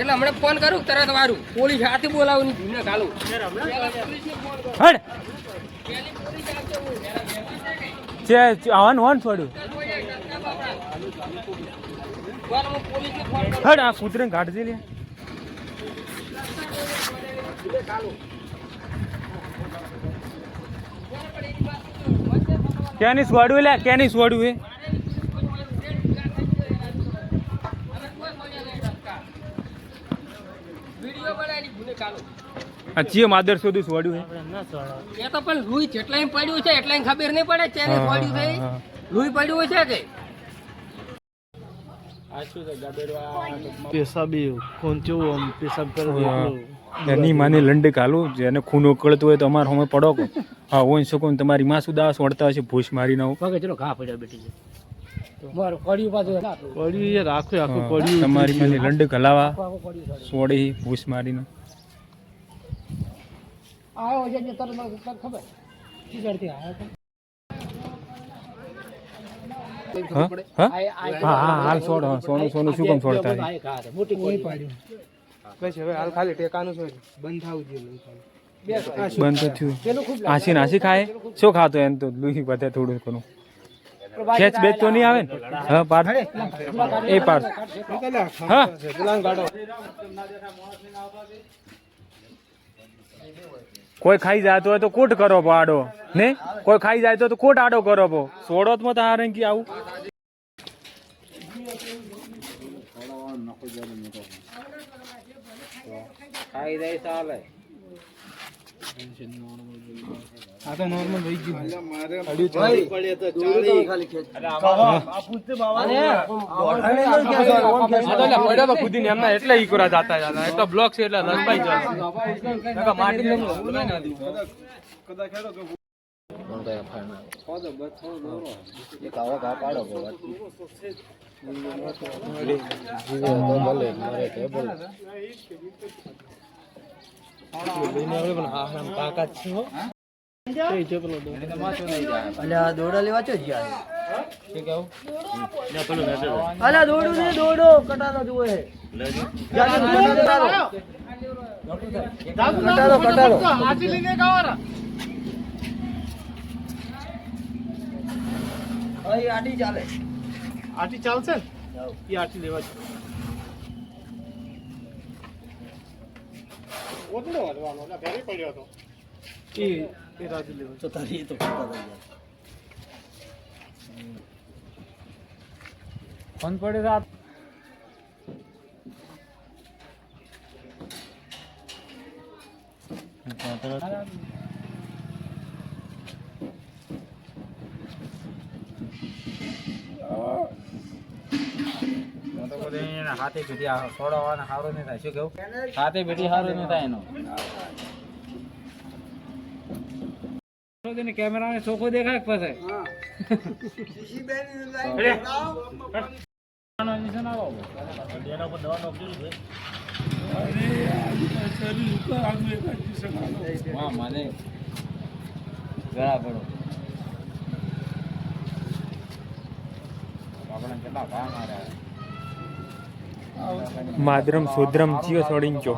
એટલે હમણાં ફોન કરું તરત વારું. પોલીસ હાથે બોલાવું ભીમને ઘાલું હડ. છે આવન હોન છોડ્યું હડ, આ કૂતરે કાઢજે લે. ક્યાંની સ્વાડું લે ક્યાંની સ્વાડું એ આ ચિયો માદર સુધી સોડ્યું એ એ તો પણ રૂઈ જેટલાય પડ્યું છે એટલાય ખબર નહીં પડે ચેને પડ્યું છે. રૂઈ પડ્યું છે કે? પેશાબી કોણ આમ પેશાબ કરે એની માને લંડે કાલું જેને ખૂન ઉકળતો હોય તો અમારે હમે પડો હા ઓન શકો ને તમારી માં સુદાસ વળતા હશે? ભૂસ મારી ના ચલો ઘા પડ્યા બેટી છે. મારું પડ્યું પાછું પડ્યું યાર આખું આખું પડ્યું તમારી માને લંડે કલાવા. સોડી ભૂસ મારીને આવ્યો છે તરત ખબર આવ્યો હાલ છોડ હા સોનું સોનું શું કામ છોડતા મોટી કોઈ પાડ્યું બસ હવે હાલ ખાલી ટેકાનું છે બંધ થવું જોઈએ બંધ થયું આસી નાસી ખાય શું ખાતો એમ તો લુહી વધે થોડું ઘણું ખેંચ બેચ તો નહીં આવે ને? હા પાડ. એ પાર હા. કોઈ ખાઈ જાતો હોય તો કોટ કરો પો આડો ને? કોઈ ખાઈ જાય તો તો કોટ આડો કરો પો. સોડો તો મત હારે કે આવું. આ તો નોર્મલ રહી ગયું પડ્યો તો ખુદીને એમના એટલે ઈકરા જાતા જાતા એક બ્લોક છે એટલે લંબાઈ જાય માટી અલ્યા દોડા લેવા ચો ગયા? દોડું ને દોડો કટારો જુઓ કટારો. કટારો આટી ચાલે. આટી ચાલશે એ આટી લેવા છે. એ એ રાજુ લેવા. તો તારી તો કરતા હતા યાર ફોન પડે રાત હાથે બેટી છોડવાના સારું નહીં થાય. શું કેવું હાથે બેટી સારું નહીં થાય એનું. ચોખ્ખો દેખાય પછી? ગળા પડો. આપણે કેટલા ભાવ માર્યા? માદરમ સુદ્રમ જીઓ છોડીને ચો?